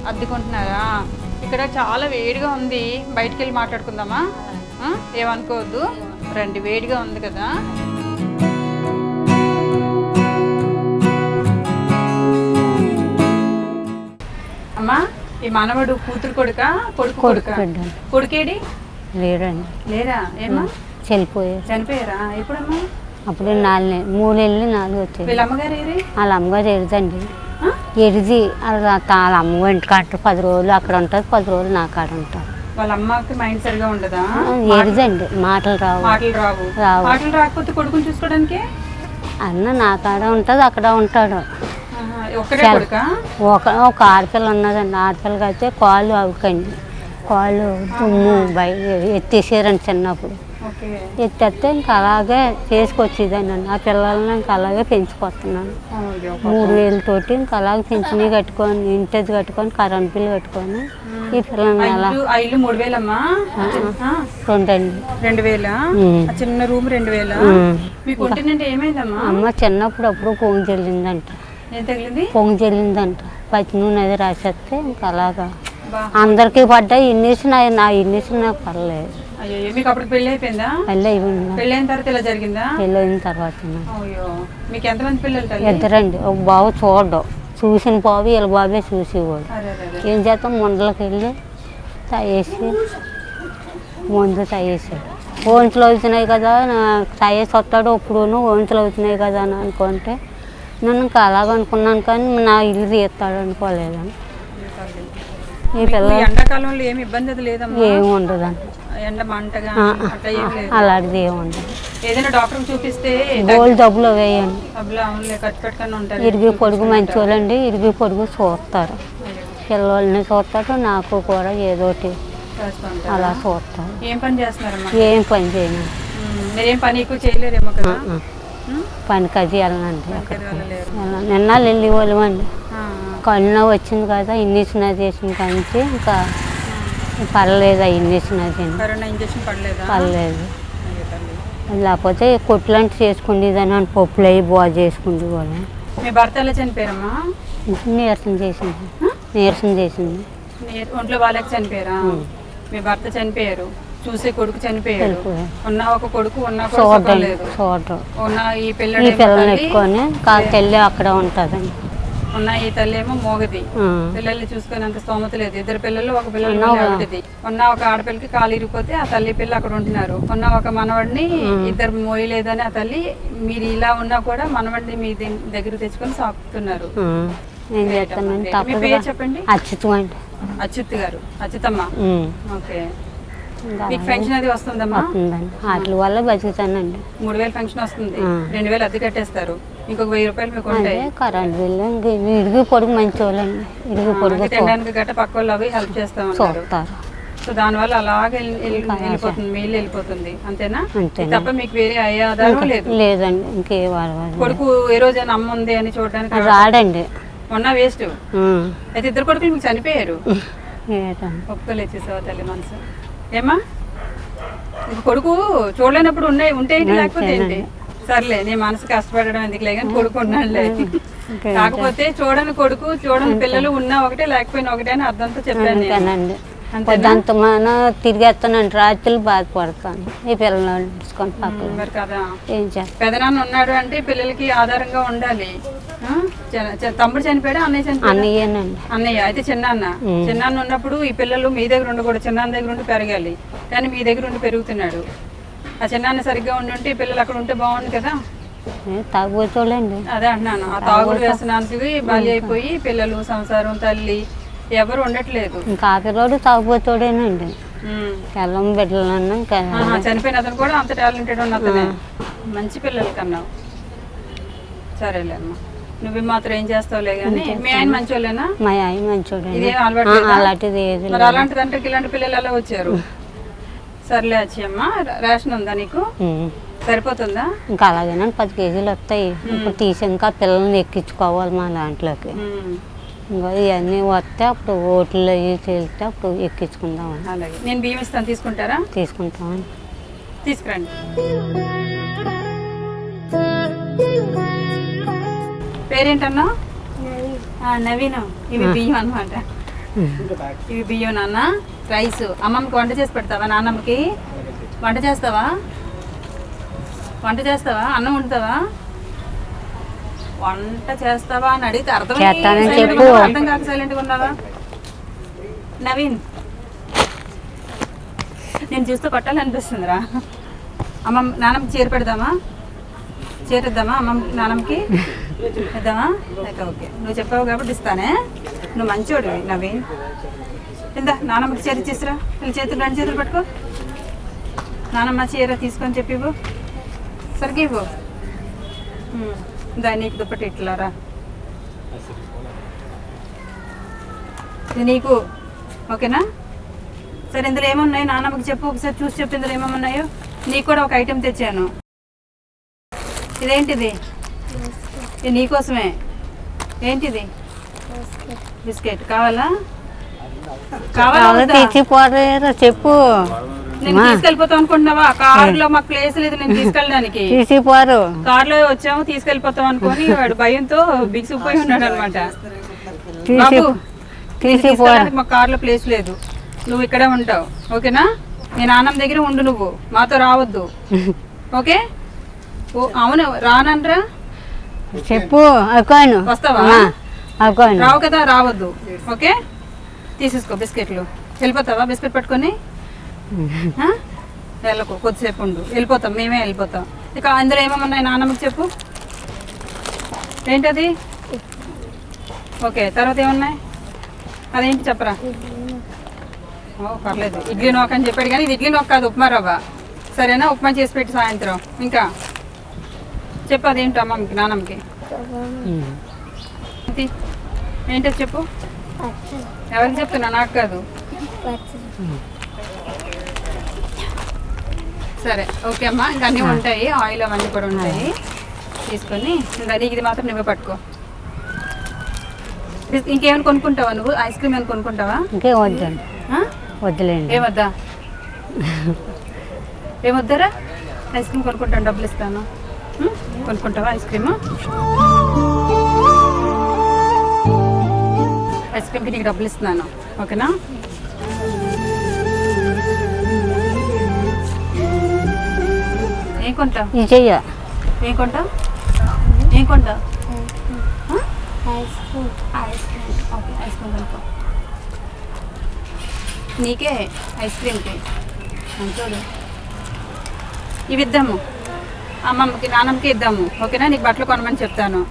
అదే అద్దెకుంటున్నారా? ఇక్కడ చాలా వేడిగా ఉంది. బయటికి వెళ్ళి మాట్లాడుకుందామా? ఏమనుకోవద్దు. రండి వేడిగా ఉంది కదా. అమ్మా ఈ మనవడు కూతురు కొడుక? కొడుకు కొడుక కొడుకు. కొడుకేడి లేరండి లేరా? ఏమ్మా? చనిపోయారు చనిపోయారా? ఎప్పుడమ్మా? అప్పుడు నాలుగు నె- మూడు వెళ్ళి నాలుగు వచ్చాయి. వీళ్ళ అమ్మగారు వాళ్ళ అమ్మగారు ఎరిదండి? ఎరిది తా- వాళ్ళ అమ్మ ఇంటికి అంటారు పది రోజులు అక్కడ ఉంటుంది పది రోజులు నా కాడ ఉంటారు వాళ్ళ అమ్మకి మైండ్ సరిగా ఉండదా? ఎరిదండి మాటలు రావు. మాటలు రావు. రావు. మాటలు రాకపోతే కొడుకుని చూసుకోవడానికి? అన్న నా కాడ ఉంటుంది అక్కడ ఉంటాడు. ఒక ఒక ఆడపిల్ల ఉన్నదండి ఆడపిల్లకి అయితే కాళ్ళు అవుకండి కాళ్ళు తుమ్ము బయట ఎత్తేసారండి చిన్నప్పుడు. ఎత్తేస్తే ఇంకా అలాగే చేసుకొచ్చేదాన్ని ఆ పిల్లల్ని ఇంకా అలాగే పెంచుకొస్తున్నాను. మూడు వేలతోటి ఇంకా అలాగే పింఛనీ కట్టుకొని ఇంటిది కట్టుకొని కరెంట్ బిల్లు కట్టుకొని ఈ పిల్లల్ని అలా మూడు వేలమ్మా? రెండండి. రెండు వేల? చిన్న రూమ్ రెండు వేల? అమ్మ చిన్నప్పుడు అప్పుడు పొంగి చెల్లిందంట పొంగి చెల్లిందంట పచ్చి నూనె అది రాసేస్తే ఇంకా అలాగా అందరికీ పడ్డాయి ఇన్నేసి నా నా ఇన్నేసి నాకు పర్లేదు. అయ్యో మీకు అప్పుడు పెళ్ళి అయిపోయిందా అయిన తర్వాత ఇలా జరిగిందా? పెళ్ళైన తర్వాత అయ్యో మీకు ఎంతమంది పిల్లలు తల్లి? ఇద్దరండి. ఒక బాబు చూడడం. చూసిన బాబు వీళ్ళ బాబే చూసేవాడు. ఏం చేస్తాం? ముండలకి వెళ్ళి తాగేసి ముందు తాగేసాడు ఓంట్లు అవుతున్నాయి కదా తాగేసి వస్తాడు ఇప్పుడును ఓంట్లు అవుతున్నాయి కదా అని అనుకుంటే నేను ఇంకా అలాగ అనుకున్నాను కానీ నా ఇల్లు తీస్తాడు అనుకోలేదని ఈ పిల్ల ఎండాకాలంలో ఏమి ఇబ్బంది అది లేదమ్మా? ఏమి ఉండదండి ఎండ మంటగా అట్లా ఏం లేదు. అలాంటిది ఏమి ఉండదు. ఏదైనా డాక్టర్ చూపిస్తే గోల్డ్ డబ్బులు వేయండి. డబ్బులు అవునులే ఖర్చు పెట్టుకొని ఉంటారు. ఇరిగి పొడుగు మంచోళ్ళండి ఇరిగి పొడుగు చూస్తారు. పిల్లల్ని చూస్తారు నాకు కూడా ఏదోటి అలా చూస్తారు. ఏం పని చేస్తున్నారమ్మా? ఏం పని చేయను. మీరేం పని ఎక్కువ చేయలేరేమో కదా? పనికి అది వెళ్ళను. నిన్న వెళ్ళి వాళ్ళమండి ఆ, కన్ను వచ్చింది కదా ఇంజక్షన్ అది వేసిన కాంచి ఇంకా పర్లేదు ఆ ఇంజక్షన్ అది కరోనా ఇంజక్షన్ పడలేదా? పర్లేదు. లేకపోతే కొట్లాంటి చేసుకుండేదని అని పప్పులు అవి బాగా చేసుకుంది వాళ్ళు మీ భర్త ఎలా చనిపోయారమ్మా? నీరసం చేసింది. నీరసం చేసింది. ఒంట్లో బాగాలేక చనిపోయారా? మీ భర్త చనిపోయారు. చూసే కొడుకు చనిపోయారు. ఉన్న ఒక కొడుకు ఉన్నా కూడా సుఖం చూడడం లేదు చూడడం ఉన్న ఈ పిల్లల్ని ఎత్తుకొని కాకి వెళ్ళి అక్కడ ఉంటుందండి ఉన్న ఈ తల్లి ఏమో మోగది. పిల్లల్ని చూసుకునే అంత స్తోమత లేదు. ఇద్దరు పిల్లలు ఒక పిల్లలు ఆవిడది. ఉన్న ఒక ఆడపిల్లకి కాలు ఇరిగిపోతే ఆ తల్లి పిల్ల అక్కడ ఉంటున్నారు. ఉన్న ఒక మనవడిని ఇద్దరు మోయలేదని ఆ తల్లి మీరు ఇలా ఉన్నా కూడా మనవడిని మీ ది- దగ్గర తెచ్చుకొని పేరు చెప్పండి? అచ్యుతం అండి. అచ్యుత్ గారు. అచ్యుతమ్మ. ఓకే. మీకు పెన్షన్ అది వస్తుందమ్మా? వస్తుందండి. వాటి వల్ల బతుకుతానండి. మూడు వేలు పెన్షన్ వస్తుంది. రెండు వేలు అద్దె కట్టేస్తారు. ఇంకొక వెయ్యి రూపాయలు మీకు ఉంటాయి. కరెంట్ బిల్లు ఇంక ఇరుగు పొడుగు మంచి వాళ్ళండి ఇరుగు అలాగే తినడానికి గట్ట పక్క వాళ్ళు అవి హెల్ప్ చేస్తా ఉన్నారు. చూస్తారు సో దానివల్ల అలాగే వెళ్ళి- వెళ్ళి- వెళ్ళిపోతుంది మెయిల్ వెళ్ళిపోతుంది. అంతేనా? తప్ప మీకు వేరే అయ్యే ఆధారం లేదు. లేదండి ఇంకే కొడుకు ఏ రోజైనా అమ్మ ఉంది అని చూడడానికి రాడండి మొన్న వేస్ట్. అయితే ఇద్దరు కొడుకులు మీకు చనిపోయారు. ఏదండి ఒప్పుకోలేదు చూసావా తల్లి మనసు? ఏమా కొడుకు చూడలేనప్పుడు ఉన్నాయి ఉంటే లేకపోతే ఏంటి? సర్లే నీ మనసు కష్టపడడం ఎందుకులే కానీ కొడుకు ఉన్నాడులే ఇంకే కాకపోతే చూడని కొడుకు చూడని పిల్లలు ఉన్నా ఒకటే లేకపోయినా ఒకటే అని అర్థంతో చెప్పాను నేను. అంతేనండి. అంతేనా? పొద్దంత మన తిరిగేస్తానండి రాత్రులు బాధపడతాను. ఈ పిల్లలు కదా. ఏం చేస్తాను పెదనాన్న ఉన్నాడు అంటే పిల్లలకి ఆధారంగా ఉండాలి. తమ్ముడు చనిపోయాడు? అన్నయ్య చనిపోయాడు? అన్నయ్యేనండి. అన్నయ్య. అయితే చిన్నాన్న. చిన్నాన్న ఉన్నప్పుడు ఈ పిల్లలు మీ దగ్గర ఉండకూడదు చిన్నాన్న దగ్గర ఉండి పెరగాలి. కానీ మీ దగ్గర ఉండి పెరుగుతున్నాడు. ఆ చిన్నాన్న సరిగ్గా ఉండి ఉంటే ఈ పిల్లలు అక్కడ ఉంటే బాగుంది కదా. తాగుబోతోళ్ళండి అదే అంటున్నాను. ఆ తాగుడు వ్యసనానికి బలి అయిపోయి పిల్లలు సంసారం తల్లి ఎవరు ఉండట్లేదు. ఇంకా తాగుబోతోడేనండి. పిల్లం బిడ్డలన్నా చనిపోయిన అతను కూడా అంత టాలెంటెడ్ ఉన్న అతనే. మంచి పిల్లలు కన్నావు. సరేలే అమ్మా. నువ్వు మాత్రం ఏం చేస్తావులే కానీ మీ ఆయన మంచోళ్ళేనా? మా ఆయన లేదా? అలాంటిది అలాంటిది అంటే ఇలాంటి పిల్లలు ఎలా వచ్చారు? సర్లే వచ్చి అమ్మా రేషన్ ఉందా నీకు. సరిపోతుందా? ఇంకా అలాగేనండి పది కేజీలు వస్తాయి. ఇప్పుడు తీసి ఇంకా పిల్లల్ని ఎక్కించుకోవాలి మా దాంట్లోకి. ఇంకా ఇవన్నీ వస్తే అప్పుడు ఓట్లు అవి తేలితే అప్పుడు ఎక్కించుకుందామని. అలాగే. నేను బియ్యం ఇస్తాను తీసుకుంటారా? తీసుకుంటామని. తీసుకురండి. పేరేంటన్నా? ఆ, నవీన్. ఇవి బియ్యం అన్నమాట. ఇవి బియ్యం నాన్న. రైస్. అమ్మమ్మకి వంట చేసి పెడతావా నాన్నమ్మకి? వంట చేస్తావా? వంట చేస్తావా? అన్నం వండుతావా? వంట చేస్తావా అని అడిగితే అర్థం. అర్థం కాక సైలెంట్గా ఉన్నావా? నవీన్ నేను చూస్తే కొట్టాలనిపిస్తుందిరా. అమ్మమ్మ నాన్నమ్మకి చీర పెడదామా? చీర ఇద్దామా? అమ్మమ్మకి నాన్నమ్మకి? ఇద్దామా? ఓకే నువ్వు చెప్పావు కాబట్టి ఇస్తానే. నువ్వు మంచివాడివి నవీన్. ఇందా నాన్నమ్మకి చీర ఇచ్చేసిరా వీళ్ళ చేతులు రెండు చేతులు పట్టుకో. నానమ్మ చీర తీసుకొని చెప్పి ఇవ్వు. సరిగ్గా ఇవ్వు. ఉమ్, దా నీకు దుప్పటి ఇట్లారా. ఇది నీకు ఓకేనా? సరే ఇందులో ఏమున్నాయి నాన్నమ్మకి చెప్పు ఒకసారి చూసి చెప్పు ఇందులో ఏమేమి ఉన్నాయో నీకు కూడా ఒక ఐటెం తెచ్చాను. ఇదేంటిది? ఇది నీకోసమే? ఏంటిది? బిస్కెట్. కావాలా? కావాలా చెప్పు. నేను తీసుకెళ్ళిపోతాం అనుకుంటున్నావా? కారులో మాకు ప్లేస్ లేదు నేను తీసుకెళ్ళడానికి. తీసిపోరు కారులో వచ్చాము తీసుకెళ్ళిపోతాం అనుకొని వాడు భయంతో బిగిసిపోయి ఉన్నాడు అనమాట. మా కార్లో ప్లేస్ లేదు. నువ్వు ఇక్కడే ఉంటావు. ఓకేనా? మీ నాన్నమ్మ దగ్గర ఉండు నువ్వు. మాతో రావద్దు. ఓకే? ఓ అవును రానన్రా? చెప్పు వస్తావా? రావు కదా రావద్దు. ఓకే? తీసేసుకో బిస్కెట్లు. వెళ్ళిపోతావా? బిస్కెట్ పట్టుకొని? వెళ్ళకు కొద్దిసేపు ఉండు. వెళ్ళిపోతాం మేమే వెళ్ళిపోతాం. ఇక అందులో ఏమేమి ఉన్నాయి నాన్నమ్మకి చెప్పు. ఏంటది? ఓకే తర్వాత ఏమున్నాయి? అదేంటి చెప్పరా? ఓ పర్లేదు. ఇడ్లీ నోక అని చెప్పాడు కానీ ఇది ఇడ్లీ నోక కాదు ఉప్మా రవ్వ. సరేనా? ఉప్మా చేసి పెట్టి సాయంత్రం. ఇంకా? చెప్పు అదేంటో అమ్మమ్మకి నాన్నమ్మకి? ఏంటి? ఏంటో చెప్పు? ఎవరికి చెప్తున్నా? నాకు కాదు. సరే ఓకే అమ్మా. ఇంకా అన్నీ ఉంటాయి. ఆయిల్ అవన్నీ కూడా ఉంటాయి. తీసుకొని ఇంకా నీకు ఇది మాత్రం నువ్వే పట్టుకో. ఇంకేమైనా కొనుక్కుంటావా నువ్వు? ఐస్ క్రీమ్ ఏమైనా కొనుక్కుంటావా? ఇంకే వద్దండి? వద్దులేండి ఏమొద్దా ఏమొద్దారా ఐస్ క్రీమ్ కొనుక్కుంటాను డబ్బులు ఇస్తాను? కొనుక్కుంటావా ఐస్ క్రీమ్? నీకు డబ్బులు ఇస్తున్నాను ఓకేనా? ఏం కొంటావు ఇది చెయ్య. ఏం కొంటావు ఏం కొంటావు ice cream okay ice cream కొనుక్కో. నీకే ఐస్ క్రీమ్కి ఇవి ఇద్దాము. అమ్మమ్మకి నాన్నమ్మకి ఇద్దాము. ఓకేనా? నీకు బట్టలు కొనమని చెప్తాను.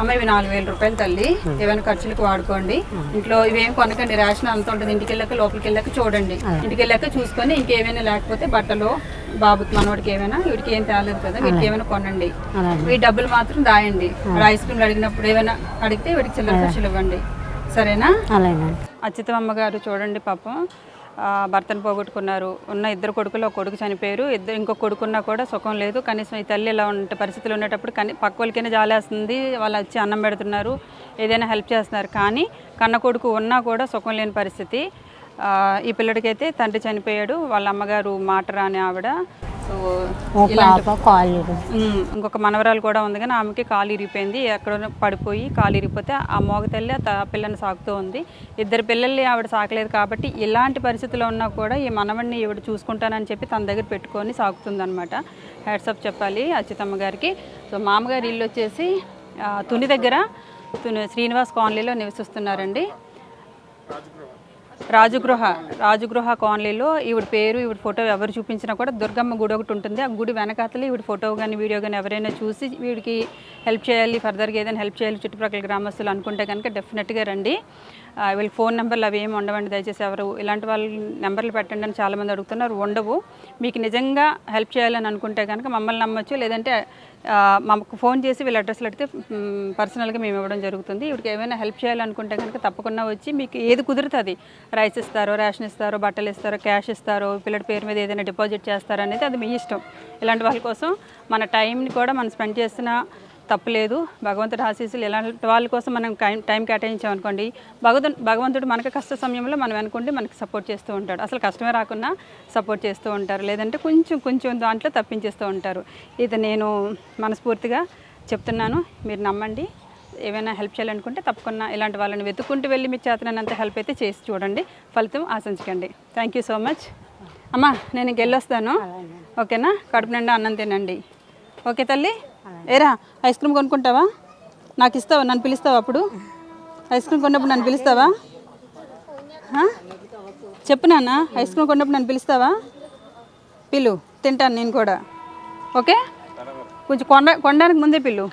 అమ్మ ఇవి నాలుగు వేల రూపాయలు తల్లి. ఏమైనా ఖర్చులకు వాడుకోండి. ఇంట్లో ఇవేం కొనకండి. రేషన్ అంత ఉంటుంది. ఇంటికి వెళ్ళాక లోపలికి వెళ్ళాక చూడండి. ఇంటికి వెళ్ళాక చూసుకొని ఇంకేమైనా లేకపోతే బట్టలు బాబుకి మనవాడికి ఏమైనా వీడికి ఏం తేలేదు కదా వీడికి ఏమైనా కొనండి. ఈ డబ్బులు మాత్రం దాయండి. ఐస్ క్రీమ్లు అడిగినప్పుడు ఏమైనా అడిగితే వీడికి చిల్లర ఖర్చులు ఇవ్వండి. సరేనా? అలాగేనండి అచ్యుతమ్మ గారు చూడండి పాపం. భర్తను పోగొట్టుకున్నారు. ఉన్న ఇద్దరు కొడుకులు ఒక కొడుకు చనిపోయారు. ఇద్దరు ఇంకో కొడుకున్నా కూడా సుఖం లేదు. కనీసం ఈ తల్లి ఇలా ఉంటే పరిస్థితులు ఉండేటప్పుడు కని పక్క వాళ్ళకైనా జాలేస్తుంది. వాళ్ళు వచ్చి అన్నం పెడుతున్నారు. ఏదైనా హెల్ప్ చేస్తున్నారు. కానీ కన్న కొడుకు ఉన్నా కూడా సుఖం లేని పరిస్థితి. ఈ పిల్లడికైతే తండ్రి చనిపోయాడు. వాళ్ళ అమ్మగారు మాట రాని ఆవిడ. సో పాప ఉమ్, ఇంకొక మనవరాలు కూడా ఉంది కానీ ఆమెకి కాలు ఇరిగిపోయింది. ఎక్కడో పడిపోయి కాలు ఇరిగిపోతే ఆ మోగ తల్లి ఆ పిల్లని సాకుతూ ఉంది. ఇద్దరు పిల్లల్ని ఆవిడ సాకలేదు కాబట్టి ఇలాంటి పరిస్థితుల్లో ఉన్నా కూడా ఈ మనవడిని ఈవిడ చూసుకుంటానని చెప్పి తన దగ్గర పెట్టుకొని సాగుతుంది అనమాట హ్యాట్సప్ చెప్పాలి అచ్యుతమ్మ గారికి. సో మామగారి ఇల్లు వచ్చేసి తుని దగ్గర తుని శ్రీనివాస్ కాలనీలో నివసిస్తున్నారండి. రాజగృహ రాజగృహ కాలనీలో ఈవిడ పేరు ఈవిడ ఫోటో ఎవరు చూపించినా కూడా దుర్గమ్మ గుడి ఒకటి ఉంటుంది. ఆ గుడి వెనకాతలు ఈవిడ ఫోటో కానీ వీడియో కానీ ఎవరైనా చూసి వీడికి హెల్ప్ చేయాలి ఫర్దర్గా ఏదైనా హెల్ప్ చేయాలి చుట్టుప్రక్కల గ్రామస్తులు అనుకుంటే కనుక డెఫినెట్గా రండి. వీళ్ళ ఫోన్ నెంబర్లు అవి ఏమి ఉండవండి దయచేసి ఎవరు ఇలాంటి వాళ్ళ నెంబర్లు పెట్టండి అని చాలామంది అడుగుతున్నారు. ఉండవు. మీకు నిజంగా హెల్ప్ చేయాలని అనుకుంటే కనుక మమ్మల్ని నమ్మొచ్చు. లేదంటే మాకు ఫోన్ చేసి వీళ్ళ అడ్రస్లు అడిగితే పర్సనల్గా మేము ఇవ్వడం జరుగుతుంది. ఇవిడికి ఏమైనా హెల్ప్ చేయాలనుకుంటే కనుక తప్పకుండా వచ్చి మీకు ఏది కుదురుతుంది రైస్ ఇస్తారో రేషన్ ఇస్తారో బట్టలు ఇస్తారో క్యాష్ ఇస్తారో పిల్లడి పేరు మీద ఏదైనా డిపాజిట్ చేస్తారో అనేది అది మీ ఇష్టం. ఇలాంటి వాళ్ళ కోసం మన టైంని కూడా మనం స్పెండ్ చేసిన తప్పులేదు. భగవంతుడు ఆశీస్సులు ఇలాంటి వాళ్ళ కోసం మనం టైం టైం కేటాయించామనుకోండి భగవంతుడు భగవంతుడు మనకి కష్ట సమయంలో మనం అనుకుంటే మనకి సపోర్ట్ చేస్తూ ఉంటాడు. అసలు కష్టమే రాకున్నా సపోర్ట్ చేస్తూ ఉంటారు. లేదంటే కొంచెం కొంచెం దాంట్లో తప్పించేస్తూ ఉంటారు. ఇది నేను మనస్ఫూర్తిగా చెప్తున్నాను. మీరు నమ్మండి. ఏమైనా హెల్ప్ చేయాలనుకుంటే తప్పకుండా ఇలాంటి వాళ్ళని వెతుక్కుంటూ వెళ్ళి మీకు చేతనంత హెల్ప్ అయితే చేసి చూడండి. ఫలితం ఆశించకండి. థ్యాంక్ యూ సో మచ్ అమ్మా నేను ఇంక వెళ్ళొస్తాను. ఓకేనా? కడుపు నిండా అన్నం తినండి. ఓకే తల్లి? ఏరా ఐస్ క్రీమ్ కొనుక్కుంటావా? నాకు ఇస్తావా? నన్ను పిలుస్తావా అప్పుడు? ఐస్ క్రీమ్ కొన్నప్పుడు నన్ను పిలుస్తావా? చెప్పు నాన్న ఐస్ క్రీమ్ కొన్నప్పుడు నన్ను పిలుస్తావా? పిలు తింటాను నేను కూడా. ఓకే? కొంచెం కొండ కొనడానికి ముందే పిల్లు